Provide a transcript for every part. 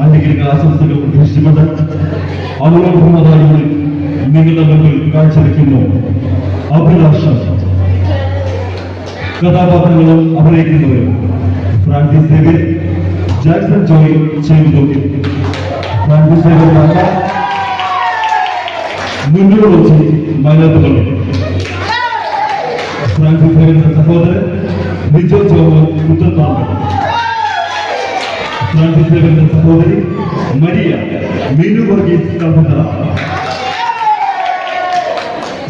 ആന്റിക്കിലേക്ക് ആശംസകൾ പ്രതീക്ഷിച്ചുകൊണ്ട് അനുഗ്രഹമാതായി നിങ്ങളുടെ മുമ്പിൽ കാഴ്ചവെക്കുന്നു അഭിലാഷം കഥാപാത്രങ്ങളും അഭിനയിക്കുന്നവരും ഫ്രാൻസിസ് സേവ്യർ ജാക്സൺ ജോയ് ചെയ്തു ഫ്രാൻസിസ് സേവ്യർ മാത മുന്നോട്ട് വെച്ച് മലയാളത്തിൽ ഫ്രാൻസിസ് സേവ്യറിന്റെ സഹോദരൻ ബിജോ ജോമോ செல்கின்ற சகோதரி மரியா மீனவர்கி கல்பனா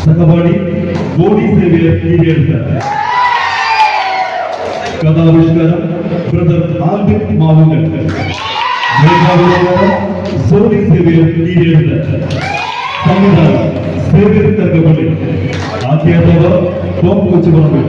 சகபாடி கோடி சேவியர் ஈடேற்ற கதாவிஷ்கரம் பிரதர் ஆல்பிட் மாவுங்கல் மேகாவிஷ்கரம் சோனி சேவியர் ஈடேற்ற சமுதாயம் சேவியர் தங்கபடி ஆத்தியாதவர் கோம் கொச்சி வரம்பு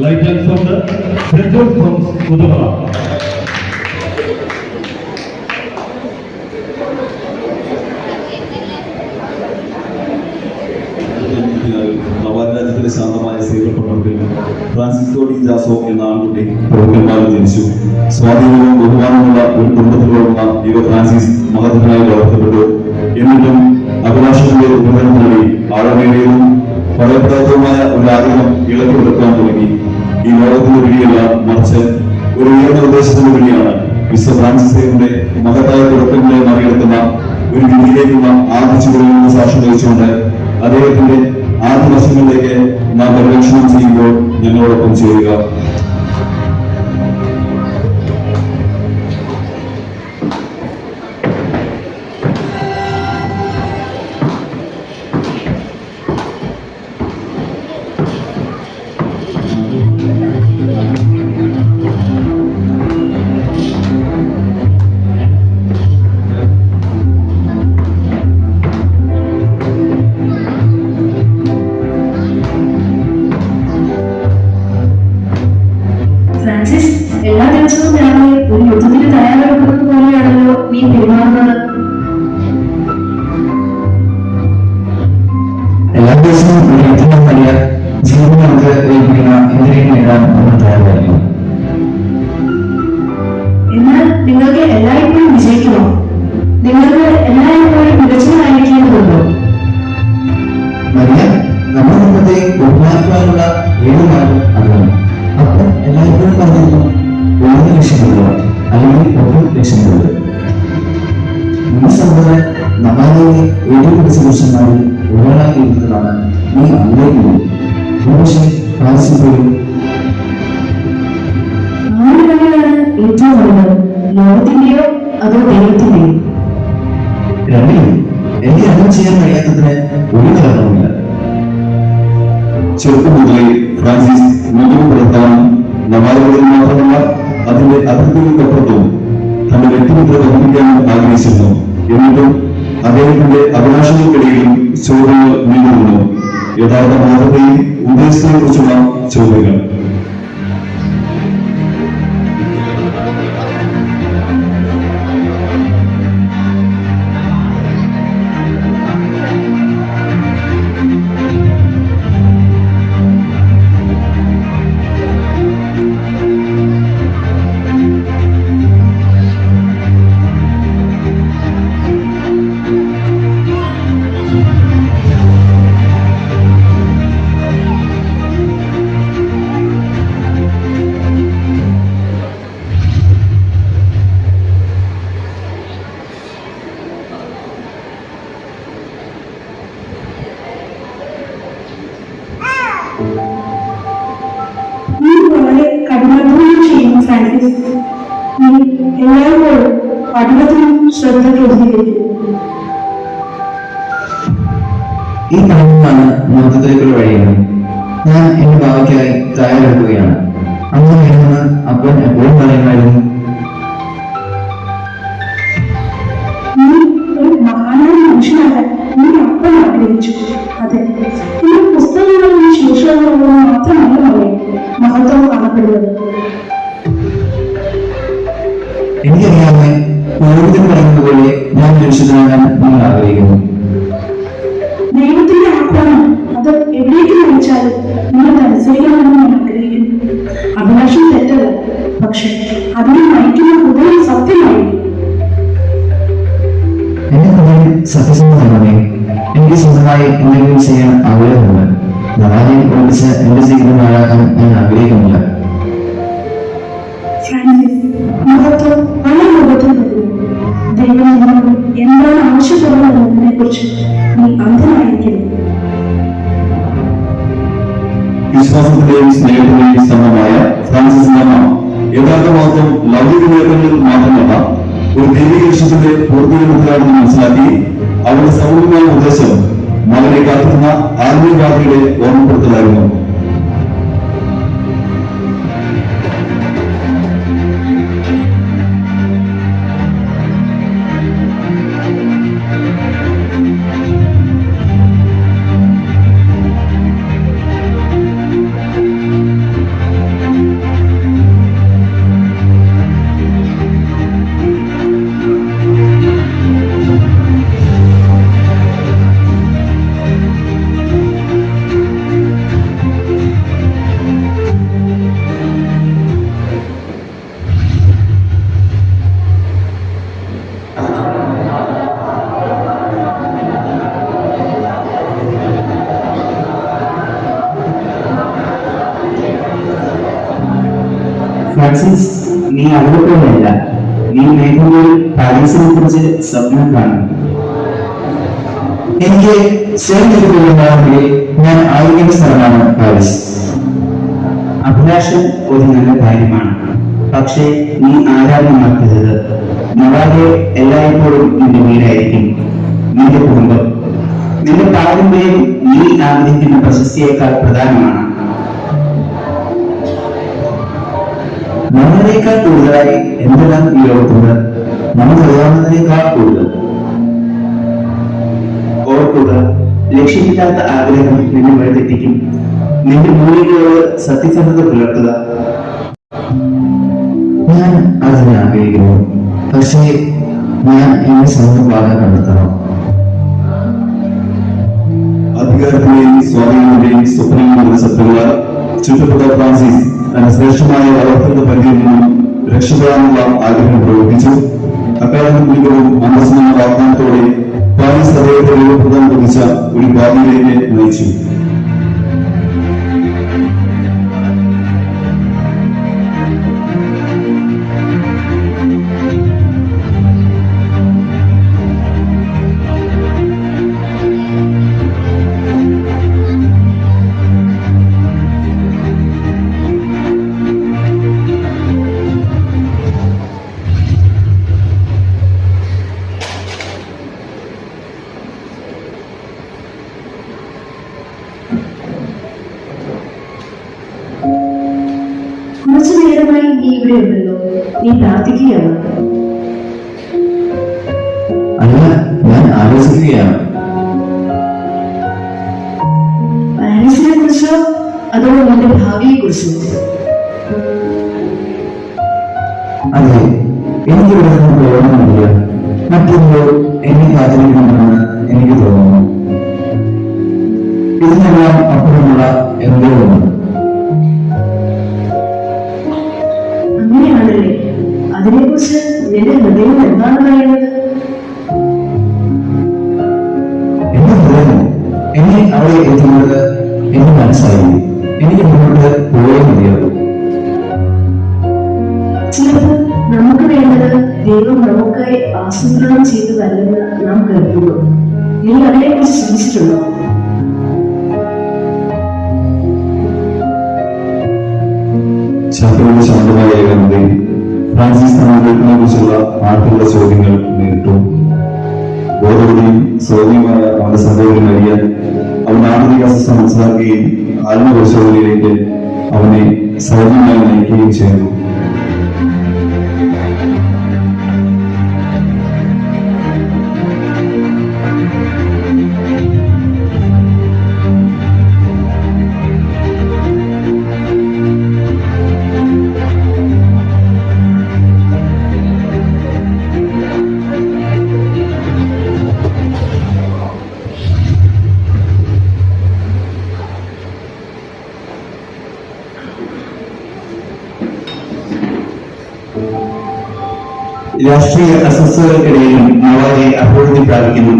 light and sound central from உதவலாம் സ്വാധീനവും ബഹുമാനമുള്ള ഒരു കുടുംബത്തിൽ വളർന്ന ഇവ ഫ്രാൻസിസ് മഹത്തനായി വളർത്തപ്പെട്ടു. എന്നിട്ടും അഭിലാഷത്തിന്റെ ഉപകരണത്തിനായി ആഴമേറിയതും ഫലപ്രദവുമായ ഒരു ആഗ്രഹം ഇളക്കി എടുക്കാൻ തുടങ്ങി. ഈ ലോകത്തിന്റെ വിളിയല്ല മറിച്ച് ഒരു ഉയർന്ന ഉദ്ദേശത്തിന്റെ വിളിയാണ് വിശ്വ ഫ്രാൻസിസിന്റെ മഹത്തായ തുടക്കങ്ങളെ മറികടക്കുന്ന ഒരു വിധിയിലേക്കുള്ള ആദ്യ സാക്ഷ്യം വഹിച്ചുകൊണ്ട് അദ്ദേഹത്തിന്റെ ആദ്യ വർഷങ്ങളിലേക്ക് നാം പരിരക്ഷണം ചെയ്യുമ്പോൾ ഞങ്ങളോടൊപ്പം ചേരുക. ഫ്രാൻസിസ് മുഖം പുലർത്താനും നവാലുകളിൽ മാത്രമല്ല അതിന്റെ അതിർത്തികൾക്കപ്പുറത്തും തന്റെ വ്യക്തിമുദ്ര പതിപ്പിക്കാനും ആഗ്രഹിച്ചിരുന്നു. എന്നിട്ടും അദ്ദേഹത്തിന്റെ അഭിലാഷങ്ങൾക്കിടയിലും ചോദ്യങ്ങൾ നീണ്ടുവന്നു യഥാർത്ഥ മാതൃകയും ഉദ്ദേശത്തെയും കുറിച്ചുള്ള ചോദ്യങ്ങൾ. പഠനത്തിലും ശ്രദ്ധ കേന്ദ്രീകരിക്കുന്നു. ഈ പഠനമാണ് മൊത്തത്തിലേക്കുള്ള വഴിയാണ്. ഞാൻ എന്റെ ഭാവിക്കായി തയ്യാറെടുക്കുകയാണ്. അന്ന് വേണമെന്ന് അപ്പൻ എപ്പോഴും പറയുമായിരുന്നു. അതെ. ഈ പുസ്തകങ്ങളിലും ശീർഷകങ്ങളിലും മാത്രമല്ല മഹത്വം കാണപ്പെടുന്നത്. പക്ഷെ അതിനെ നയിക്കുന്ന ഹൃദയം സത്യമായിരിക്കും എന്റെ ഹൃദയം സത്യസന്ധമാണേ എനിക്ക് സ്വന്തമായി എന്തെങ്കിലും ചെയ്യാൻ ആഗ്രഹമുണ്ട്. നവാലിയിൽ ഓടിച്ച് എന്റെ ജീവിതം നാടാക്കാൻ ഞാൻ ആഗ്രഹിക്കുന്നില്ല. ദൈവം നിന്നോട് എന്താണ് ആവശ്യപ്പെടുന്നതിനെ കുറിച്ച് നീ അന്ധമായിരിക്കുന്നു വിശ്വാസത്തിലെയും സ്നേഹത്തിലെയും ശ്രമമായ ഫ്രാൻസിസ് മാമ യഥാർത്ഥ മഹത്വം ലൗകിക നേട്ടങ്ങളിൽ മാത്രമല്ല ഒരു ദൈവിക ലക്ഷ്യത്തിന്റെ പൂർത്തീകരണത്തിലാണെന്ന് മനസ്സിലാക്കി അവരുടെ സൗമ്യമായ ഉദ്ദേശം മകനെ കാത്തിരുന്ന ആത്മീയവാദിയുടെ ഓർമ്മപ്പെടുത്തലായിരുന്നു. ഫ്രാൻസിസ് നീ അവിടെ പോലെയല്ല നീ മേഘങ്ങളിൽ പാരീസിനെ കുറിച്ച് സ്വപ്നം കാണും. എനിക്ക് ചേർന്നിരിക്കുകയാണെങ്കിൽ ഞാൻ ആയിരിക്കുന്ന സ്ഥലമാണ് പാരീസ്. അഭിലാഷം ഒരു നല്ല കാര്യമാണ്. പക്ഷേ നീ ആരാധനമാക്കരുത് നവാദെ എല്ലായ്പ്പോഴും നിന്റെ വീടായിരിക്കും. നിന്റെ കുടുംബം. നിന്റെ പാരമ്പര്യം നീ ആഗ്രഹിക്കുന്ന പ്രശസ്തിയേക്കാൾ പ്രധാനമാണ്. നമ്മളേക്കാൾ കൂടുതലായി എന്തെല്ലാം ഈ ലോകത്തുണ്ട്? നമുക്കറിയാവുന്നതിനേക്കാൾ കൂടുതൽ. ഓർക്കുക ലക്ഷ്യമില്ലാത്ത ആഗ്രഹം നിന്നെ വഴിതെറ്റിക്കും. നിന്റെ മൂല്യങ്ങളോട് സത്യസന്ധത പുലർത്തുക. ഞാൻ അതിനെ ആഗ്രഹിക്കുന്നു. പക്ഷേ ഞാൻ എന്റെ സ്വന്തം പാത കണ്ടെത്തണം. അധികാരത്തിന്റെയും സ്വാധീനത്തിന്റെയും സ്വപ്നങ്ങളുടെ സത്യമുള്ള ചുറ്റപ്പെട്ട ഫ്രാൻസിസ് തന്റെ ശ്രേഷ്ഠമായ വളർത്തുന്ന നിന്നും രക്ഷപ്പെടാനുള്ള ആഗ്രഹം പ്രവർത്തിച്ചു അക്കാലത്ത് കുലികളും മനസ്സിനുള്ള വാഗ്ദാനത്തോടെ പാരീസ് അദ്ദേഹത്തെ രൂപപ്പെടുത്താൻ ലഭിച്ച ഒരു ഭാവിയിലേക്ക് നയിച്ചു. നേരമായി നീ ഇവിടെ ഉണ്ടല്ലോ. നീ പ്രാർത്ഥിക്കുകയാണ്. അല്ല ഞാൻ ആലോചിക്കുകയാണ്. പാരീസിനെ കുറിച്ചോ അതോ നിന്റെ ഭാവിയെ കുറിച്ചോ അതെ എനിക്ക് ഇവിടെ നിന്ന് പ്രയോജനമില്ല. മറ്റെന്തോ എന്നെ കാത്തിരിക്കണമെന്ന് എനിക്ക് തോന്നുന്നു ഇതിനെല്ലാം അപ്പുറമുള്ള എന്തോ ഉണ്ട്. അതിനെക്കുറിച്ച് നിന്റെ ഹൃദയം എന്താണ് പറയുന്നത്? എന്റെ ഹൃദയം എന്നെ അവിടെ എത്തുന്നത് എന്ന് മനസ്സായി എനിക്ക് മുന്നോട്ട് പോയേ മതിയാകും. ചിലപ്പോൾ നമുക്ക് വേണ്ടത് ദൈവം നമുക്കായി ആസൂത്രണം ചെയ്തതല്ലെന്ന് നാം കരുതുന്നു. നീ അതിനെക്കുറിച്ച് ചിന്തിച്ചിട്ടുണ്ടോ? ശാന്തമായി ഏകാന്തതയിൽ ഫ്രാൻസിസ് തങ്ങളുടെ കുറിച്ചുള്ള ആർക്കുള്ള ചോദ്യങ്ങൾ നേരിട്ടു? ബോധവതിയും സ്വാധീനമായ അവന്റെ സഹോദരൻ അറിയാൻ അവന്റെ ആന്തരിക മനസ്സിലാക്കുകയും ആത്മപരിശോധനയിലേക്ക് അവനെ സൗമ്യമായി നയിക്കുകയും ചെയ്തു രാഷ്ട്രീയ അസ്വസ്ഥതകൾക്കിടയിലും നവാജെ അഭിവൃദ്ധി പ്രാപിക്കുന്നു.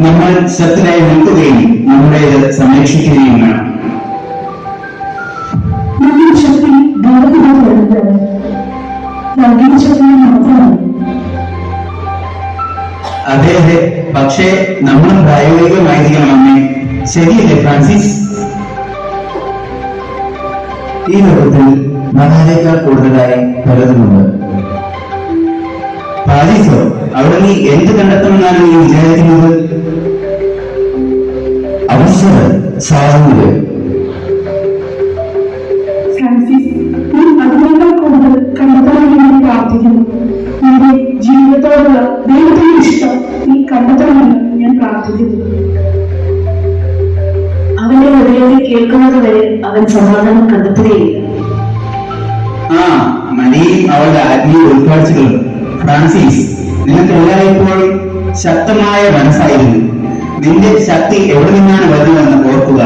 നമ്മൾ ശക്തരായി നിൽക്കുകയും നമ്മുടേത് സംരക്ഷിക്കുകയും വേണം. ശക്തി അതെ അതെ. പക്ഷേ നമ്മൾ പ്രായോഗികമായിരിക്കണം അമ്മേ ശരിയല്ലേ ഫ്രാൻസിസ്? ഈ ലോകത്തിൽ മഹാനേക്കാൾ കൂടുതലായി പലതുമുണ്ട് പാരീസോ അവിടെ നീ എന്ത് കണ്ടെത്തുമെന്നാണ് നീ വിചാരിക്കുന്നത്? അവസര ജീവിതത്തോടുള്ള ദൈവത്തിന്റെ ഇഷ്ടം നീ കണ്ടെത്തണമെന്ന് ഞാൻ പ്രാർത്ഥിക്കുന്നു. അവന്റെ കേൾക്കുന്നത് വരെ അവൻ സമാധാനം കണ്ടെത്തുകയില്ല. ആ മണിയും അവളുടെ ആത്മീയ ഉൾക്കാഴ്ചകളും ഫ്രാൻസിസ് നിനക്ക് എല്ലായ്പ്പോഴും ശക്തമായ മനസ്സായിരുന്നു. നിന്റെ ശക്തി എവിടെ നിന്നാണ് വരുന്നതെന്ന് ഓർക്കുക.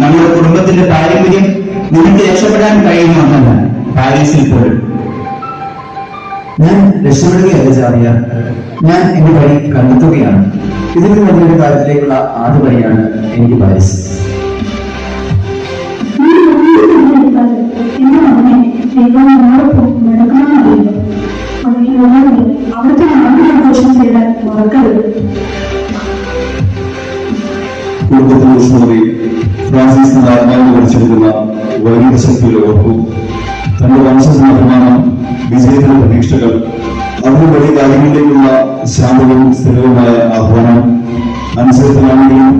നമ്മുടെ കുടുംബത്തിന്റെ പാരമ്പര്യം നിനക്ക് രക്ഷപ്പെടാൻ കഴിയുന്ന ഒന്നല്ല. പാരീസിൽ പോലും ഞാൻ രക്ഷപ്പെടുകയല്ല ചാറിയ ഞാൻ എന്റെ വഴി കണ്ടെത്തുകയാണ്. ഇതിന് വലിയൊരു കാര്യത്തിലേക്കുള്ള ആദ്യ വഴിയാണ് എനിക്ക് പാരീസ്. ദൈവം നമ്മോടൊപ്പം അവനെ ഒന്നാമത് അവിടുത്തെ നാട് ആഘോഷം ചെയ്താൽ മറക്കരുത് കുടുംബത്തിൽ വിഷ്ണുവി ഫ്രാൻസിസ് എന്ന ആത്മാവിനെ വലിച്ചെടുക്കുന്ന വൈകിക ശക്തിയുടെ ഓർക്കും തന്റെ വംശസമാഭിമാനം വിജയത്തിന്റെ പ്രതീക്ഷകൾ അതിന് വലിയ കാര്യങ്ങളിലേക്കുള്ള ശാന്തവും സ്ഥിരവുമായ ആഹ്വാനം അനുസരിച്ചാണെങ്കിലും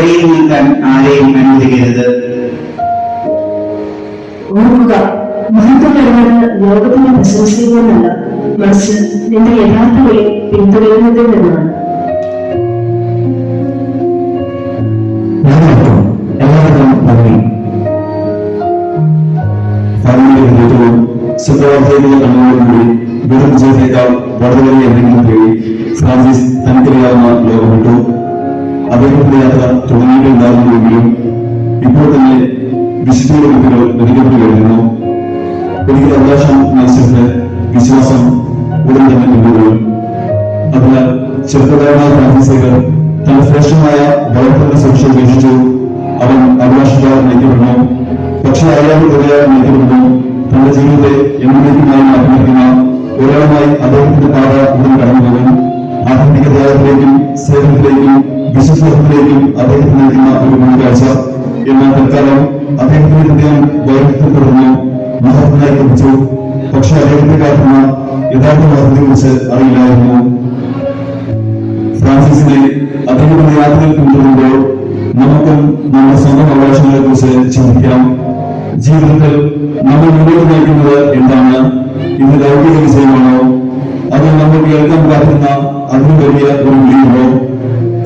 നിന്റെ വഴിയിൽ നിൽക്കാൻ ആരെയും അനുവദിക്കരുത് ഓർക്കുക മഹത്വം വരുന്നത് ലോകത്തിന്റെ പ്രശംസയിൽ നിന്നല്ല മറിച്ച് നിന്റെ യഥാർത്ഥ വഴി പിന്തുടരുന്നതിൽ നിന്നാണ് എല്ലാവർക്കും നന്ദി ഫാമിലിയുടെ നേതൃത്വവും ശുദ്ധവാർത്തയിലുള്ള കണ്ണുകളോടുകൂടി വെറും വിജയത്തേക്കാൾ വളരെ വലിയ എന്തെങ്കിലും തേടി ഫ്രാൻസിസ് തനിക്കറിയാവുന്ന ലോകം വിട്ടു അദ്ദേഹത്തിന്റെ യാത്ര തുടങ്ങിയിട്ടുണ്ടാകുന്നുവെങ്കിലും ഇപ്പോൾ തന്നെ വിശുദ്ധിയുടെ കുട്ടികൾ ഒരുക്കപ്പെട്ടു കഴിഞ്ഞു. ഒരിക്കൽ അവകാശം മത്സരത്തിന് വിശ്വാസം ഉടൻ തന്നെ കൊണ്ടുപോകും അതിനാൽ ചെറുപ്പക്കാരനായ ഫ്രാൻസിസേക്കർ തന്റെ ശ്രേഷ്ഠമായ വളർത്തുന്ന സുരക്ഷ ഉപേക്ഷിച്ചു. അവൻ അഭിലാഷക്കാരൻ നയിക്കപ്പെടുന്നു പക്ഷേ അയാൾ ഒരാൾ നയിക്കപ്പെടുന്നു തന്റെ ജീവിതത്തെ എന്നേക്കുമായി ആത്മഹത്യ ഒരാളുമായി അദ്ദേഹത്തിന്റെ പാത ഉടൻ കടന്നു പോകും ആധുനിക ത്യാഗത്തിലേക്കും സേവനത്തിലേക്കും വിശ്വസത്തിലേക്കും അദ്ദേഹത്തിന് നയിക്കുന്ന ഒരു മുൻകാഴ്ച എന്നാൽ തൽക്കാലം അദ്ദേഹത്തിന്റെ ഹൃദയം വൈരുദ്ധ്യപ്പെടുന്നു മഹത്വനായി ലഭിച്ചു പക്ഷെ അദ്ദേഹത്തെ കാട്ടുന്ന യഥാർത്ഥ മഹത്വത്തെ കുറിച്ച് അറിയില്ലായിരുന്നു ഫ്രാൻസിസിനെ അദ്ദേഹത്തിന്റെ യാത്രയിൽ പിന്തുടരുമ്പോൾ നമുക്കും നമ്മുടെ സ്വന്തം അവകാശങ്ങളെ കുറിച്ച് ചിന്തിക്കാം ജീവിതത്തിൽ നമ്മൾ മുന്നോട്ട് നയിക്കുന്നത് എന്താണ് ഇത് ലൗകിക വിജയമാണോ അത് നമ്മൾ കേൾക്കാൻ കാത്തുന്ന അതിന് വലിയ ഒരു വിളിയുണ്ടോ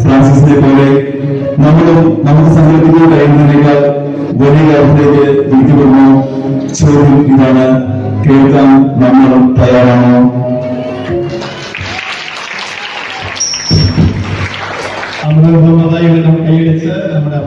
ഫ്രാൻസിസിനെ പോലെ നമ്മളും നമുക്ക് സങ്കല്പിക്കാൻ കഴിയുന്നതിനേക്കാൾ വലിയ കാര്യത്തിലേക്ക് വിളിക്കപ്പെടുന്നു ചോദ്യം ഇതാണ്. കേൾക്കാൻ നമ്മൾ തയ്യാറാണോ. നമ്മുടെ ബഹുമാതായി കൈയടിച്ച് നമ്മുടെ